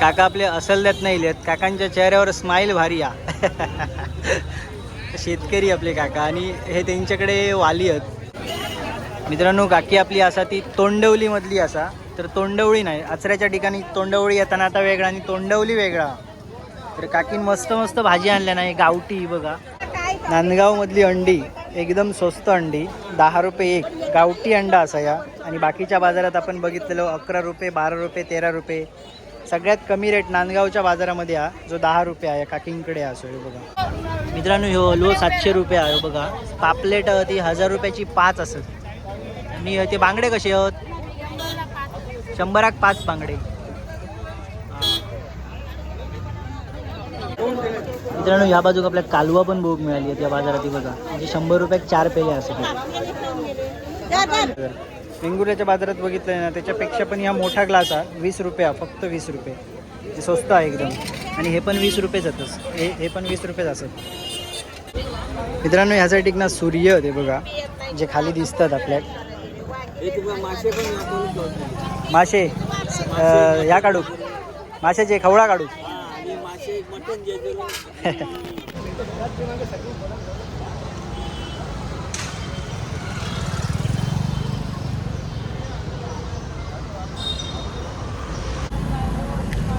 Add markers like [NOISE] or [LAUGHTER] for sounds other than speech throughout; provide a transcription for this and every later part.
काका आपले असल देत नाही लिहित काकांच्या चेहऱ्यावर स्माईल भारी या. शेतकरी आपले काका आणि हे त्यांच्याकडे वाली आहेत. मित्रांनो काकी आपली असा ती तोंडवलीमधली असा. तर तोंडवळी नाही आचऱ्याच्या ठिकाणी तोंडवळी येताना आता वेगळा आणि तोंडवली वेगळा. तर काकीन मस्त मस्त भाजी आणल्या नाही गावठी बघा. नांदगावमधली अंडी एकदम स्वस्त अंडी दहा रुपये एक. गावठी अंडा असा या. आणि बाकीच्या बाजारात आपण बघितलेलो अकरा रुपये बारा रुपये तेरा रुपये. सगळ्यात कमी रेट नांदगावच्या बाजारामध्ये हा जो दहा रुपये आहे काकींकडे असो हे बघा. मित्रांनो ह्यो हलवो सातशे रुपये आहे हो बघा. पापलेट ती हजार रुपयाची पाच असत आणि ते बांगडे कसे आहेत? शंभराक पाच बांगडे. मित्रांनो ह्या बाजूक आपल्या कालवा पण भोग मिळाली आहे त्या बाजारात बघा. म्हणजे शंभर रुपयात चार पेले असत वेंगुर्ल्याच्या बाजारात बघितलं ना त्याच्यापेक्षा पण ह्या मोठा ग्लास हा वीस रुपये फक्त वीस रुपये. स्वस्त आहे एकदम. आणि हे पण वीस रुपये जातच हे हे पण वीस रुपये असत मित्रांनो ह्यासाठी ना सूर्य ते बघा जे खाली दिसतात आपल्या. मासे ह्या काढू. माशाचे खवळा काढू. [LAUGHS]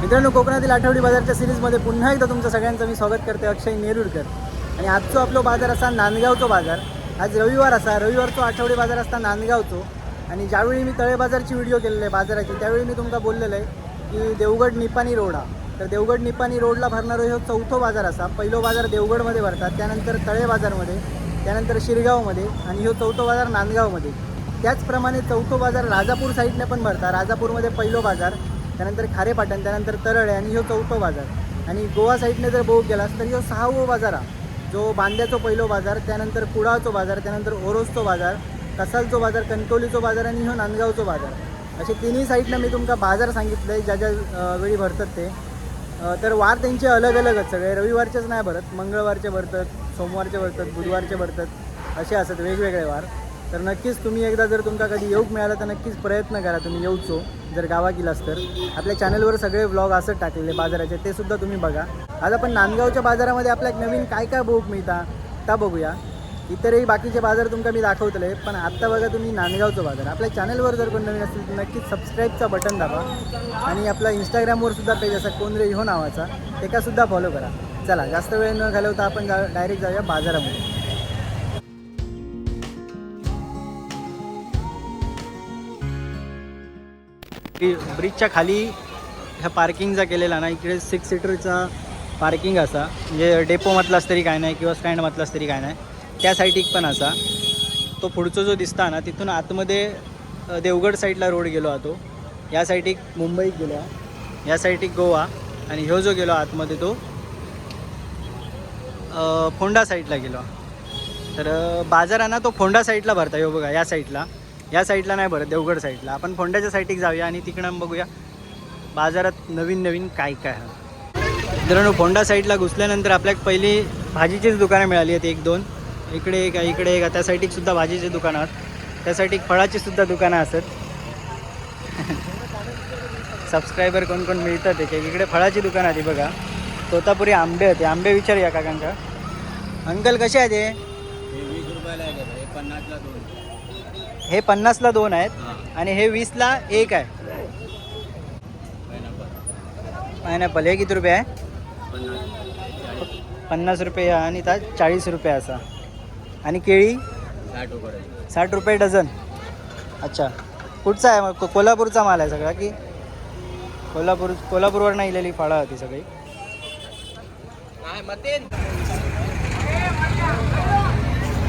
मित्रांनो कोकणातील आठवडी बाजारच्या सिरीजमध्ये पुन्हा एकदा तुमचं सगळ्यांचं मी स्वागत करते अक्षय नेरुरकर आणि आजचो आपलो बाजार असा नांदगावचो बाजार. आज रविवार असा रविवारचो आठवडी बाजार असता नांदगावचो. आणि ज्यावेळी मी तळे बाजारची व्हिडिओ केलेली आहे बाजाराची त्यावेळी मी तुमका बोललेलं आहे की देवगड निपाणी रोड हा. तर देवगड निपाणी रोडला भरणारो ह्यो चौथो बाजार असा. पहिलो बाजार देवगडमध्ये भरतात त्यानंतर तळे बाजारमध्ये त्यानंतर शिरगावमध्ये आणि ह्यो चौथो बाजार नांदगावमध्ये. त्याचप्रमाणे चौथो बाजार राजापूर साईडने पण भरतात. राजापूरमध्ये पहिलो बाजार त्यानंतर खारेपाटण त्यानंतर तरळे आणि ह्यो चौथो बाजार. आणि गोवा साईडने जर बघू गेलास तर ह्यो सहावो बाजार हा. जो बांद्याचो पहिलो बाजार त्यानंतर कुडाळचो बाजार त्यानंतर ओरोसचो बाजार कसालचो बाजार कणकवलीचो बाजार आणि ह्यो नांदगावचो बाजार. असे तिन्ही साईडनं मी तुमका बाजार सांगितले ज्या ज्या वेळी भरतात ते. तर वार त्यांचे अलग अलगच सगळे रविवारचेच नाही भरत मंगळवारचे भरतात सोमवारचे भरतात बुधवारचे भरतात असे असतात वेगवेगळे वार. तर नक्कीच तुम्ही एकदा जर तुमका कधी येऊक मिळाला तर नक्कीच प्रयत्न करा तुम्ही येऊचो जर गावा गेलास तर. आपल्या चॅनलवर सगळे व्लॉग असंच टाकलेले बाजाराचे ते सुद्धा तुम्ही बघा. आज आपण नांदगावच्या बाजारामध्ये आपल्या एक नवीन काय काय बघूक मिळता त्या बघूया. इतरही बाकीचे बाजार तुमका मी दाखवतले पण आत्ता बघा तुम्ही नांदगावचं बाजार. आपल्या चॅनलवर जर कोण नवीन असेल तर नक्कीच सबस्क्राईबचा बटन दाबा. आणि आपला इंस्टाग्रामवर सुद्धा पेज असा कोण हो नावाचा एकासुद्धा फॉलो करा. चला जास्त वेळ न घालवता आपण जा डायरेक्ट जाऊया बाजारामध्ये. ब्रिजच्या खाली ह्या पार्किंगचा केलेला ना इकडे सिक्स सीटरचा पार्किंग असा. म्हणजे डेपोमधलाच तरी काय नाही किंवा स्टँडमधलाच तरी काय नाही. त्या साईडीक पण असा. तो पुढचा जो दिसता ना तिथून आतमध्ये देवगड साईडला रोड गेलो हा तो या साईडीक मुंबईत गेलो. या साईडीक गोवा. आणि ह्यो जो गेलो आतमध्ये तो फोंडा साईडला गेलो. तर बाजार आहे ना तो फोंडा साईडला भरता ह्यो बघा या साईडला या साईडला नाही बरं देवगड साईडला. आपण फोंड्याच्या साईडीक जाऊया आणि तिकडं बघूया बाजारात नवीन नवीन काय काय आहे. मित्रांनो फोंडा साईडला घुसल्यानंतर आपल्याला पहिली भाजीचीच दुकानं मिळाली आहेत एक दोन. इकडे एक इकडे एक. त्या साईडीक सुद्धा भाजीची दुकानं आहेत. त्या साईडीक फळाची सुद्धा दुकानं असत सबस्क्रायबर [LAUGHS] कोण कोण मिळतात त्याचे इकडे फळाची दुकानं आहे ती बघा. तोतापुरी आंबे होते आंबे विचारूया काकांका अंकल कसे आहे ते वीस रुपयाला आहे पन्नासला दोन. हे पन्नासला दोन आहेत हां. आणि हे वीसला एक आहे. पायनॅपल हे किती रुपये आहे? पन्नास. रुपये आणि त्यात चाळीस रुपये असा. आणि केळी? साठ रुपये. साठ रुपये डझन. अच्छा. कुठचा आहे? मग को- कोल्हापूरचा माल आहे सगळा की? कोल्हापूर कोल्हापूरवर इलेली फळं होती सगळी.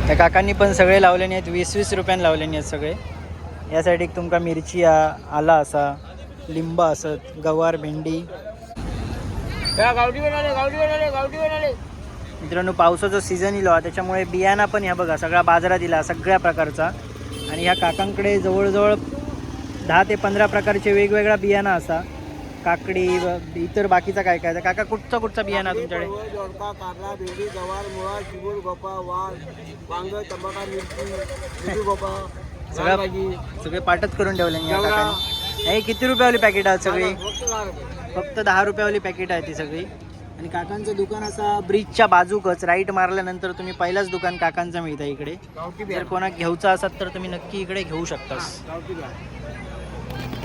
त्या काकांनी पण सगळे लावलेले आहेत वीस वीस रुपयाने लावलेले आहेत सगळे. या तुमका मिरची आला असा लिंब असत गवार भेंडी. मित्रांनो पावसाचा सीझन इलो त्याच्यामुळे बियाणा पण ह्या बघा सगळा बाजारात दिला सगळ्या प्रकारचा. आणि ह्या काकांकडे जवळजवळ दहा ते पंधरा प्रकारचे वेगवेगळा बियाणा असा. काकडी व इतर बाकीचा काय काय? काका कुठचा कुठचा बियाणा तुमच्याकडे? कारला भेंडी गवार मुळा चिबूड गोपा वाल वांग टमाटा मिरची सगळं- सगळे पाठच करून ठेवले या जेवढा- काकांनी. हे किती रुपयावाली पॅकेट आहेत सगळी? फक्त दहा रुपयावाली पॅकेट आहे ती सगळी. आणि काकांचं दुकान असा ब्रिजच्या बाजूकच राईट मारल्यानंतर तुम्ही पहिलाच दुकान काकांचं मिळतं इकडे. जर कोणाक घ्यायचं असत तर तुम्ही नक्की इकडे घेऊ शकतास. गावठी बिया पण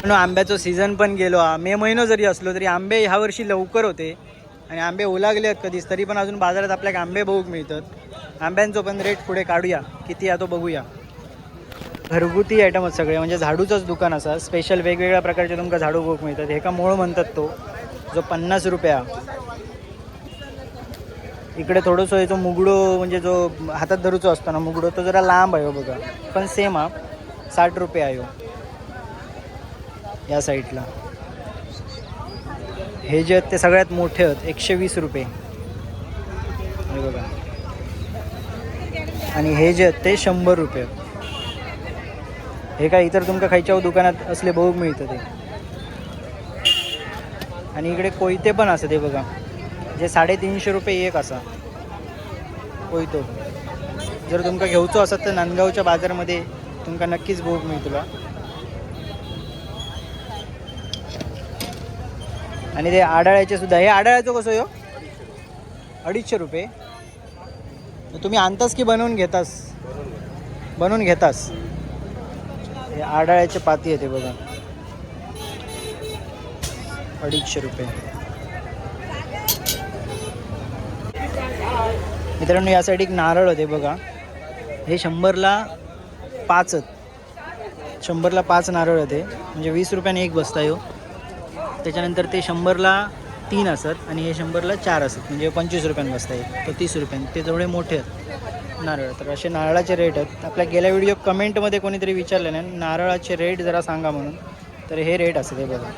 आंब्याचं सीझन पण गेलो. हा मे महिनो जरी असलो तरी आंबे ह्या वर्षी लवकर होते. आणि आंबे ओलागले आहेत कधीच तरी पण अजून बाजारात आपल्याला आंबे बघूक मिळतात. आंब्यांचं पण रेट पुढे काढूया. किती आहे तो बघूया. घरगुती आयटम सगळे म्हणजे झाडूचंच दुकान असा. स्पेशल वेगवेगळ्या प्रकारचे तुमका झाडू बघूक मिळतात. हे का मूळ म्हणतात तो जो पन्नास रुपया. इकडे थोडंसं जो मुगडो म्हणजे जो हातात धरूचो असतो ना मुगडो तो जरा लांब आहे हो बघा. पण सेम हा साठ रुपये आहे हो. या साईडला. हे जे आहेत ते सगळ्यात मोठे आहेत एकशे वीस रुपये. हे बघा. आणि हे जे आहेत ते शंभर रुपये हे काय इतर तुमका खायच्या दुकानात असले बघूक मिळतं ते. आणि इकडे कोयते पण असं ते बघा. जे साडेतीनशे रुपये एक असा. कोयतो. जर तुमका घेऊचो असत तर नांदगावच्या बाजारमध्ये तुमका नक्कीच बघूक मिळतला आणि ते आडाळ्याचे सुद्धा हे आडाळ्याचं कसं हो? अडीचशे रुपये. मग तुम्ही आणतास की बनवून घेतास? बनवून घेतास. हे आडाळ्याचे पाती येते बघा. अडीचशे रुपये. मित्रांनो यासाठी एक नारळ होते बघा. हे शंभरला पाच शंभरला पाच नारळ होते म्हणजे वीस रुपयाने एक बसता येऊ हो. त्याच्यानंतर ते शंभरला तीन असत आणि हे शंभरला चार असत. म्हणजे पंचवीस रुपयाने बसता येईल. तो तीस रुपयाने. ते जेवढे मोठे आहेत. नारळ. तर असे नारळाचे रेट आहेत. आपल्या गेल्या व्हिडिओ कमेंटमध्ये कोणीतरी विचारले नाही. नारळाचे रेट जरा सांगा म्हणून. तर हे रेट असते हे बघा.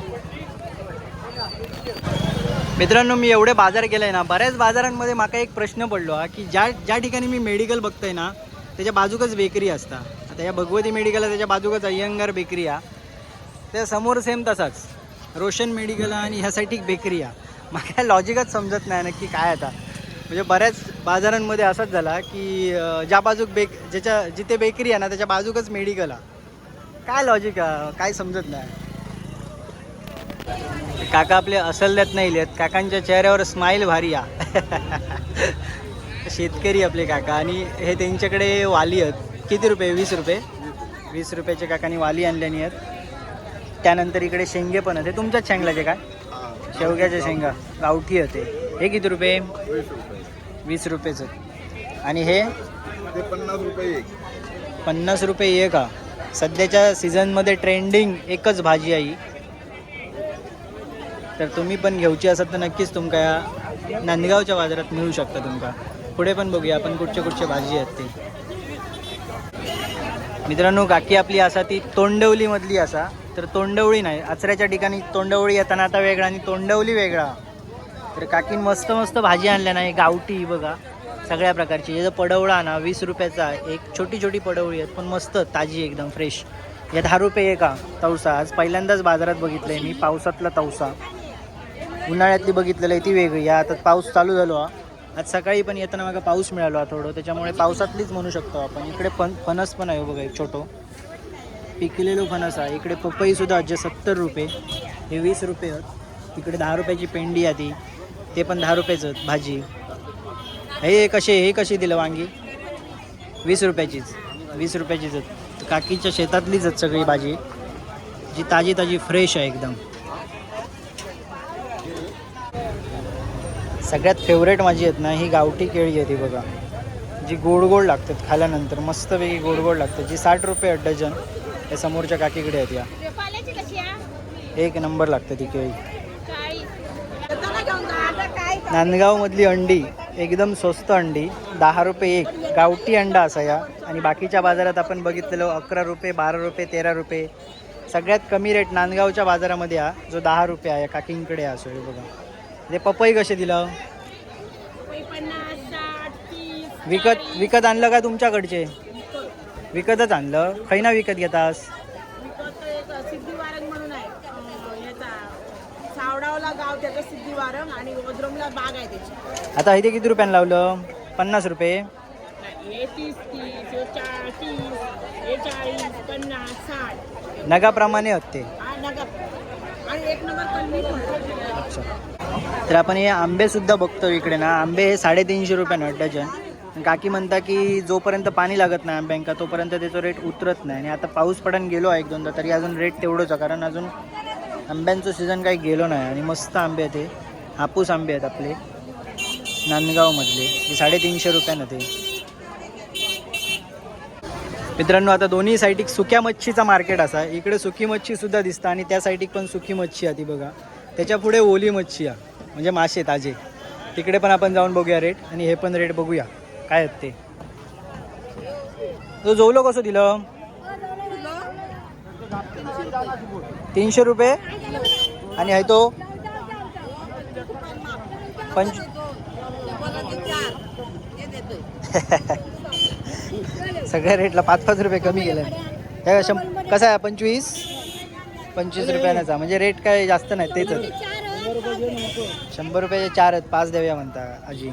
मित्रांनो मी एवढे बाजार केले ना बऱ्याच बाजारांमध्ये माका एक प्रश्न पडलो हा की ज्या ज्या ठिकाणी मी मेडिकल बघतोय ना त्याच्या बाजूकच बेकरी असता. आता या भगवती मेडिकल आहे त्याच्या बाजूकच अय्यंगार बेकरी आहे त्या समोर सेम तसाच. रोशन मेडिकल आणि ह्यासाठी बेकरी आहे मला लॉजिकच समजत नाही नक्की काय आता. म्हणजे बऱ्याच बाजारांमध्ये असंच झाला की ज्या बाजूक बेक ज्याच्या जिथे बेकरी आहे ना त्याच्या बाजूकच मेडिकल आहे काय लॉजिक आहे? काय समजत नाही. काका आपले असल्यात नाही लिहित. काकांच्या चेहऱ्यावर स्माईल भारी या. [LAUGHS] शेतकरी आपले काका. आणि हे त्यांच्याकडे वाली आहेत. किती रुपये? वीस रुपये. वीस रुपयाचे काकांनी वाली आणल्यानी आहेत. त्यानंतर इकडे शेंगे पण आहेत हे तुमच्याच शेंगलाचे काय? शेवग्याच्या शेंगा. गावठी होते. हे किती रुपये? वीस रुपयेचं. आणि हे? पन्नास रुपये पन्नास रुपये एक का सध्याच्या सीझनमध्ये ट्रेंडिंग एकच भाजी आहे ही. तर तुम्ही पण घेऊची असाल तर नक्कीच तुमका या नांदगावच्या बाजारात मिळू शकता तुमका. पुढे पण बघूया आपण कुठचे कुठचे भाजी आहेत ते. मित्रांनो काकी आपली असा ती तोंडवलीमधली असा. तर तोंडवळी नाही आचऱ्याच्या ठिकाणी तोंडवळी येताना आता वेगळा आणि तोंडवली वेगळा. तर काकीन मस्त मस्त भाजी आणल्या नाही गावठी बघा सगळ्या प्रकारची. याचा पडवळा ना वीस रुपयाचा एक छोटी छोटी पडवळी आहेत पण मस्त ताजी एकदम फ्रेश या दहा रुपये एका तवसा. आज पहिल्यांदाच बाजारात बघितलंय मी पावसातला तवसा. उन्हाळ्यातली बघितलेलं आहे ती वेगळी. या आता पाऊस चालू झालो हा. आज सकाळी पण येताना मागं पाऊस मिळालो हा थोडं. त्याच्यामुळे पावसातलीच म्हणू शकतो आपण. इकडे फन फणस पण आहे हो बघा एक छोटो. पिकलेलो फणस आहे. इकडे पपईसुद्धा जे सत्तर रुपये हे वीस रुपये आहेत. इकडे दहा रुपयाची पेंडी आहे ती. ते पण दहा रुपयाचं आहेत भाजी. हे कसे हे कशी दिलं वांगी? वीस रुपयाचीच वीस रुपयाचीच आहेत. काकीच्या शेतातलीच आहेत सगळी भाजी. जी ताजी ताजी फ्रेश आहे एकदम. सगळ्यात फेवरेट माझी आहेत ना ही गावठी केळी आहे ती बघा. जी गोड गोड लागतात खाल्यानंतर मस्तपैकी गोड गोड लागतात. जी साठ रुपये आहेत डझन या समोरच्या काकीकडे आहेत या. एक नंबर लागतं ती केळी. नांदगावमधली अंडी एकदम स्वस्त अंडी दहा रुपये एक गावठी अंडा असा या. आणि बाकीच्या बाजारात आपण बघितलेलो अकरा रुपये बारा रुपये तेरा रुपये. सगळ्यात कमी रेट नांदगावच्या बाजारामध्ये हा जो दहा रुपये आहे काकींकडे असो हे बघा. ते पपई कसे दिलं? विकत विकत आणलं का तुमच्याकडचे? विकतच आणलं. खै ना विकत घेतास? विकत एक सिद्धिवारंग म्हणून आहे. अं, सावडावला गाव त्याचं सिद्धिवारंग आणि ओद्रमला बाग आहे त्याची. आता इथे किती रुपयानं लावलं? पन्नास रुपये. हे तीस तीस हे चार तीस हे चाळीस पन्नास साठ. नगाप्रमाणे होते. हा नका आणि एक नंबर कलमी पण अच्छा. तर आपण हे आंबे सुद्धा बघतो इकडे ना. आंबे हे साडेतीनशे रुपयानं डझन. काकी म्हणता की जोपर्यंत पाणी लागत नाही आंब्यांका तोपर्यंत त्याचा रेट उतरत नाही. आणि आता पाऊस पडून गेलो आहे एक दोनदा तरी अजून रेट तेवढंच आहे. कारण अजून आंब्यांचं सीझन काही गेलो नाही आणि मस्त आंबे आहेत हे. हापूस आंबे आहेत आपले. नांदगावमधले. ते साडेतीनशे रुपयानं ते मित्रांनो आता दोन्ही साईडिक सुक्या मच्छीचा मार्केट असा. इकडे सुकी मच्छी सुद्धा दिसतं आणि त्या साईडिक पण सुकी मच्छी आहे ती बघा. त्याच्या पुढे ओली मच्छी आहे. म्हणजे मासे ताजे. तिकडे पण आपण जाऊन बघूया रेट आणि हे पण रेट बघूया. काय आहेत ते? तो जोवलो कसं दिलं? तीनशे रुपये? आणि आहे तो? पंच [LAUGHS] सगळ्या रेटला पाच पाच रुपये कमी गेले काय शं कसा आहे? पंचवीस? पंचवीस रुपयाचा म्हणजे रेट काय जास्त नाही तेच शंभर रुपयाचे चार आहेत. पाच देऊया म्हणता आजी.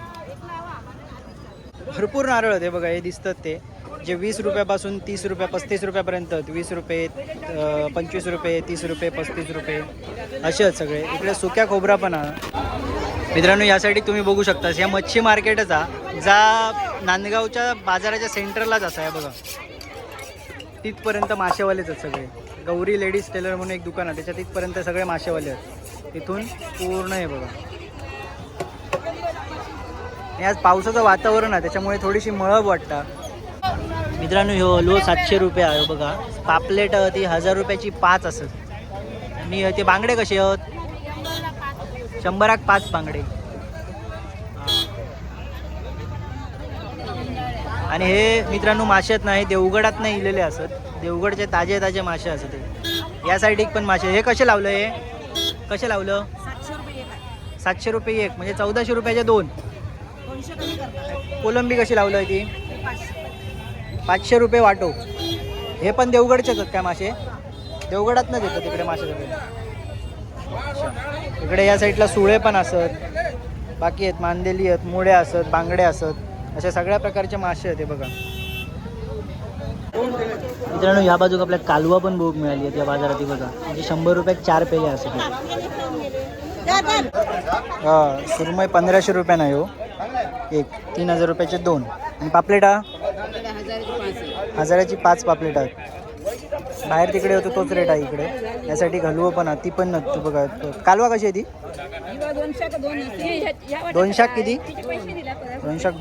भरपूर नारळ होते बघा हे दिसतात ते. जे वीस रुपयापासून तीस रुपये पस्तीस रुपयापर्यंत वीस रुपये पंचवीस रुपये तीस रुपये पस्तीस रुपये. असे आहेत सगळे. इकडे सुक्या खोबरा पण आहे. मित्रांनो यासाठी तुम्ही बघू शकता या मच्छी मार्केटचा जा नांदगावच्या बाजाराच्या सेंटरलाच असा आहे बघा. तिथपर्यंत मासेवालेच आहेत सगळे. गौरी लेडीज टेलर म्हणून एक दुकान आहे त्याच्या तिथपर्यंत सगळे मासेवाले आहेत. तिथून पूर्ण आहे बघा. आणि आज पावसाचं वातावरण आहे त्याच्यामुळे थोडीशी मळब वाटतं. मित्रांनो ह्यो हलवो सातशे रुपये आहे बघा. पापलेट ती हजार रुपयाची पाच असत आणि ते बांगडे कसे आहेत? शंभराक पाच बांगडे. आणि हे मित्रांनो मासे आहेत ना हे देवगडात नाही इलेले असत. देवगडचे ताजे ताजे मासे असत हे. या साईड पण मासे. हे कसे लावलं हे? कसे लावलं? सातशे रुपये एक एक म्हणजे चौदाशे रुपयाचे दोन. कोलंबी कशी लावलं ती? पाचशे. रुपये वाटो. हे पण देवगडचेच आहेत काय मासे? देवगडात नाही देतात तिकडे मासे सगळे. इकडे या साईडला सुळे पण असत. बाकी आहेत मांदेली आहेत मुळे असत बांगडे असत. अशा सगळ्या प्रकारचे मासे आहेत हे बघा. मित्रांनो या बाजूक आपल्याला कालवा पण बघूक मिळाली आहे या बाजारात बघा. म्हणजे शंभर रुपयात चार पेले असत हा सुरमई पंधराशे रुपयानं आहे हो. एक तीन हजार रुपयाचे दोन. आणि पापलेटा हजाराची पाच पापलेट आहेत. बाहेर तिकडे होतो तोच रेट आहे इकडे. यासाठी घालवं पण ती पण तू बघा. कालवा कशी आहे ती? दोन शाक किती? दोन शाक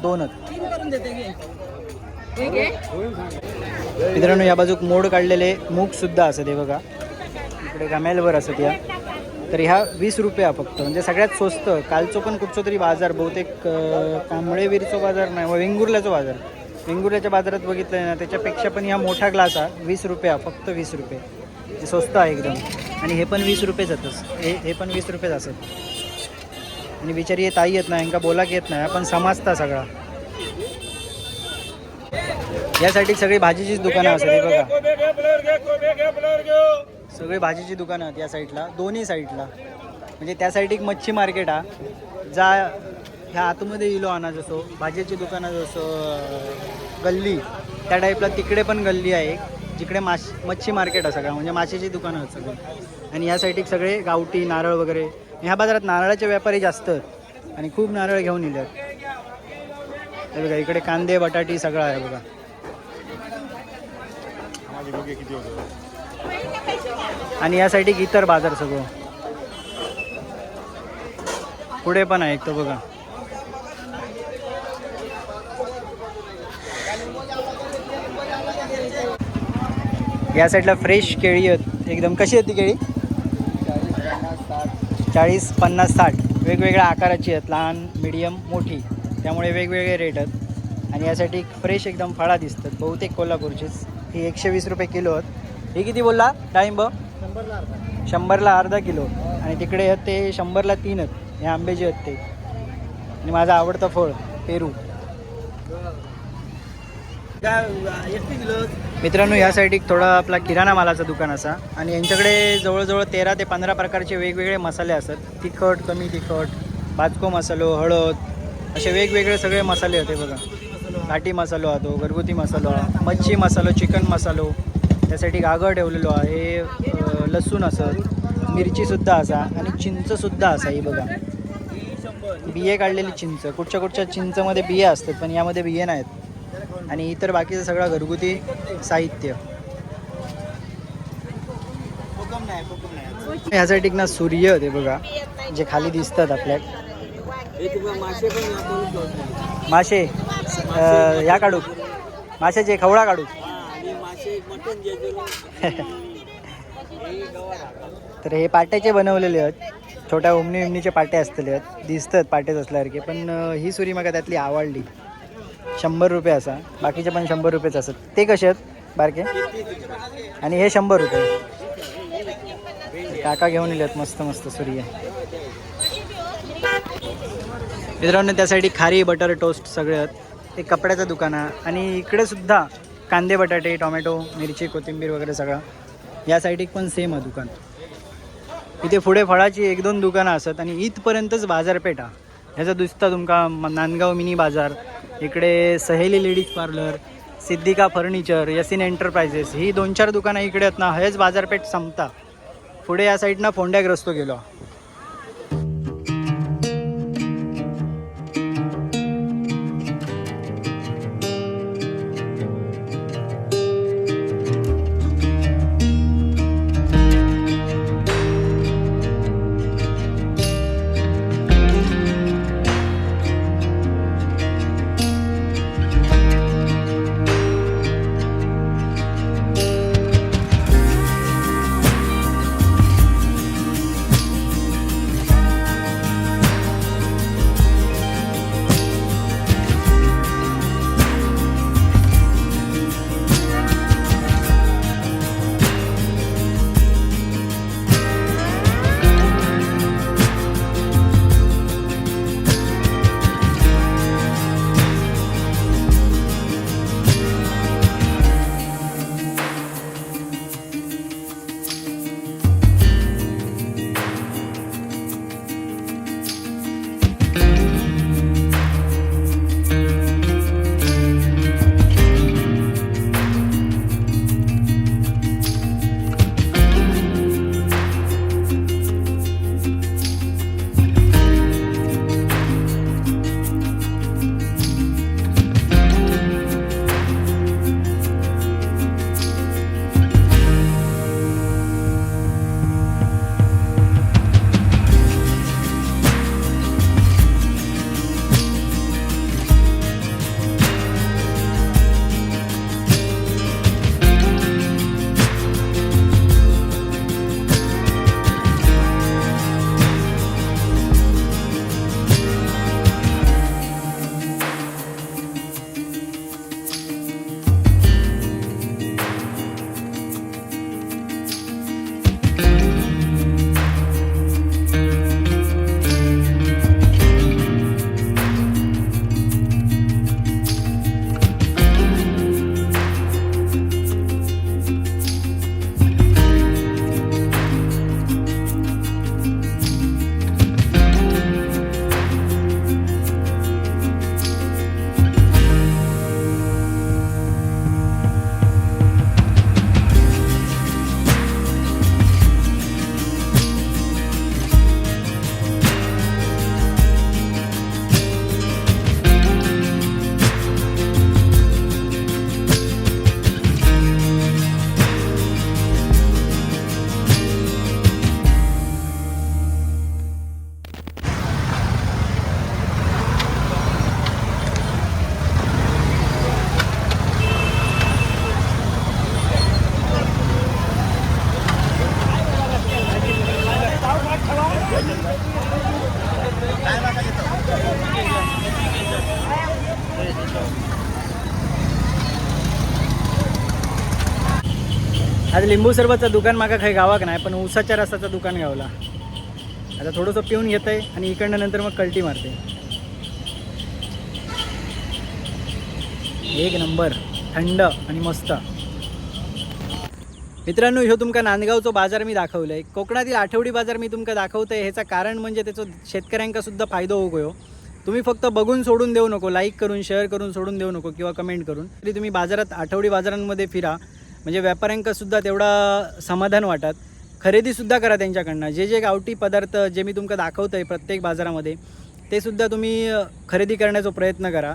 मित्रांनो या बाजूक मोड काढलेले मूग सुद्धा असत हे बघा. इकडे गमेलवर असत या तर ह्या वीस रुपया फक्त. म्हणजे सगळ्यात स्वस्त कालचो पण कुठचो तरी बाजार बहुतेक कांबळेवीरचो बाजार नाही वेंगुर्ल्याचा बाजार. वेंगुर्ल्याच्या बाजारात बघितलं ना त्याच्यापेक्षा पण ह्या मोठा ग्लास हा वीस रुपया फक्त वीस रुपये. स्वस्त आहे एकदम. आणि हे पण वीस रुपये जातच हे हे पण वीस रुपयेच असत आणि बिचारी हे ताई येत नाही यांका बोलाक येत नाही पण समजता सगळा. यासाठी सगळी भाजीचीच दुकानं असतात बघा. सगळी भाजीची दुकानं आहेत या साईडला दोन्ही साईडला. म्हणजे त्या साईड एक मच्छी मार्केट हा जा ह्या आतमध्ये इलो हो आणा जसो भाजीची दुकानं जसं गल्ली त्या टाईपला तिकडे पण गल्ली आहे जिकडे माश मच्छी मार्केट आहे सगळं म्हणजे माशाची दुकानं आहेत सगळी. आणि या साईड सगळे गावठी नारळ वगैरे ह्या बाजारात नारळाचे व्यापारी जास्त आहेत आणि खूप नारळ घेऊन येले आहेत बघा इकडे कांदे बटाटी सगळं आहे बघा. आणि यासाठी इतर बाजार सगळं. पुढे पण आहे तो बघा. या साईडला फ्रेश केळी आहेत. एकदम कशी होती केळी? चाळीस पन्नास साठ. वेगवेगळ्या आकाराची आहेत. लहान मिडियम मोठी. त्यामुळे वेगवेगळे रेट आहेत. आणि यासाठी फ्रेश एकदम फळा दिसतात. बहुतेक कोल्हापूरचीच. ही एकशे वीस रुपये किलो आहेत. हे किती बोलला? डाळिंब शंभरला अर्धा. किलो. आणि तिकडे आहेत ते शंभरला तीन आहेत. हे आंबे जे आहेत ते. आणि माझं आवडतं फळ पेरू. मित्रांनो या साईड एक थोडा आपला किराणा मालाचं दुकान असा. आणि यांच्याकडे जवळजवळ तेरा ते पंधरा प्रकारचे वेगवेगळे मसाले असतात. तिखट कमी तिखट भाजको मसालो हळद असे वेगवेगळे सगळे मसाले होते बघा. घाटी मसालो हा तो घरगुती मसालो मच्छी मसालो चिकन मसालो. त्यासाठी गागर ठेवलेलो आहे लसूण असत मिरचीसुद्धा असा आणि चिंचसुद्धा असा ही बघा. बिये काढलेली चिंच. कुठच्या कुठच्या चिंचमध्ये बिये असतात पण यामध्ये बिये नाहीत. आणि इतर बाकीचं सगळं घरगुती साहित्य. ह्यासाठी ना सूर्य ते बघा जे खाली दिसतात आपल्या. मासे ह्या काढू. माशाचे खवळा काढू. [LAUGHS] तर हे पाट्याचे बनवलेले आहेत. छोट्या उमणी उमणीचे पाटे असलेले आहेत. दिसतात पाटेच असल्यासारखे पण ही सुरी मला त्यातली आवडली. शंभर रुपये असा. बाकीचे पण शंभर रुपयेच असतात. ते कसे आहेत बारके? आणि हे शंभर रुपये. काका घेऊन येले आहेत मस्त मस्त सुरी मित्रांनो त्यासाठी खारी बटर टोस्ट सगळे आहेत. ते कपड्याचं दुकान आहे. आणि इकडे सुद्धा कांदे बटाटे टोमॅटो मिरची कोथिंबीर वगैरे सगळं. या साईडीक पण सेम आहे दुकान. इथे पुढे फळाची एक दोन दुकानं असत आणि इथपर्यंतच बाजारपेठ हा ह्याचा दिसता तुमका म- नांदगाव मिनी बाजार इकडे Saheli ladies parlour Siddhika furniture Yasin enterprises ही दोन चार दुकानं इकडे आहेत ना हेच बाजारपेठ संपता. पुढे या साईडनं फोंड्याग्रस्तो गेलो आज लिंबू सरबतचं दुकान मागा काही गावाक नाही पण उसाच्या रसाचं दुकान गावला. आता थोडंसं पिऊन घेत आहे आणि इकडनं नंतर मग कल्टी मारते. एक नंबर थंड आणि मस्त. मित्रांनो ह्यो तुमका नांदगावचो बाजार मी दाखवलंय. कोकणातील आठवडी बाजार मी तुमका दाखवतोय. ह्याचं कारण म्हणजे त्याचं शेतकऱ्यांका सुद्धा फायदो होऊ गयो तुम्ही फक्त बघून सोडून देऊ नको लाईक करून शेअर करून सोडून देऊ नको किंवा कमेंट करून. तरी तुम्ही बाजारात आठवडी बाजारांमध्ये फिरा. म्हणजे व्यापाऱ्यांका सुद्धा तेवढा समाधान वाटत. खरेदीसुद्धा करा त्यांच्याकडनं. जे जे गावठी पदार्थ जे मी तुमका दाखवतो आहे प्रत्येक बाजारामध्ये ते सुद्धा तुम्ही खरेदी करण्याचा प्रयत्न करा.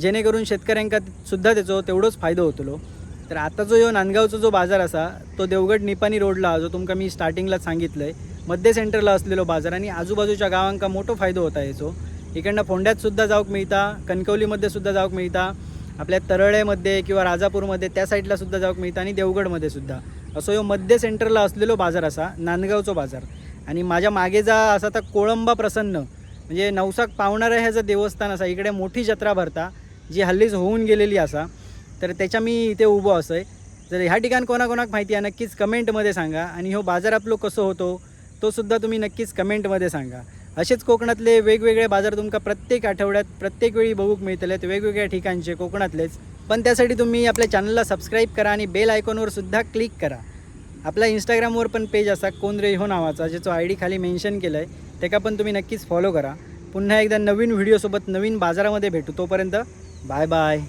जेणेकरून शेतकऱ्यांका सुद्धा त्याचो तेवढोच फायदो होतलो. तर आता जो ह्यो नांदगावचा जो बाजार असा तो देवगड निपाणी रोडला जो तुमका मी स्टार्टिंगला सांगितलं आहे मध्य सेंटरला असलेलो बाजार आणि आजूबाजूच्या गावांका मोठो फायदो होता याचो इकडनं फोंड्यात सुद्धा जाऊक मिळता कणकवलीमध्ये सुद्धा जाऊक मिळता आपल्या तरळेमध्ये किंवा राजापूरमध्ये त्या साईडला सुद्धा जाऊक मिळता आणि देवगडमध्ये सुद्धा. असो ह्यो मध्य सेंटरला असलेलो बाजार असा नांदगावचो बाजार. आणि माझ्या मागे जा असा तर कोळंबा प्रसन्न म्हणजे नवसाक पावणारं ह्याचं देवस्थान असा इकडे मोठी जत्रा भरता जी हल्लीच होऊन गेलेली असा तर त्याच्या मी इथे उभो असं आहे जर ह्या ठिकाण कोणाकोणाक माहिती आहे नक्कीच कमेंटमध्ये सांगा. आणि हो बाजार आपलो कसो होतो तो सुद्धा तुम्ही नक्कीच कमेंटमध्ये सांगा. असेच कोकणातले वेगवेगळे बाजार तुमका प्रत्येक आठवड्यात प्रत्येक वेळी बघूक मिळतलेत वेगवेगळ्या ठिकाणचे कोकणातलेच. पण त्यासाठी तुम्ही आपल्या चॅनलला सबस्क्राईब करा आणि बेल आयकॉनवर सुद्धा क्लिक करा. आपल्या इंस्टाग्रामवर पण पेज असा कोंद्रे हो नावाचा ज्याचा आय डी खाली मेन्शन केलं आहे त्याका पण तुम्ही नक्कीच फॉलो करा. पुन्हा एकदा नवीन व्हिडिओसोबत नवीन बाजारामध्ये भेटू. तोपर्यंत बाय बाय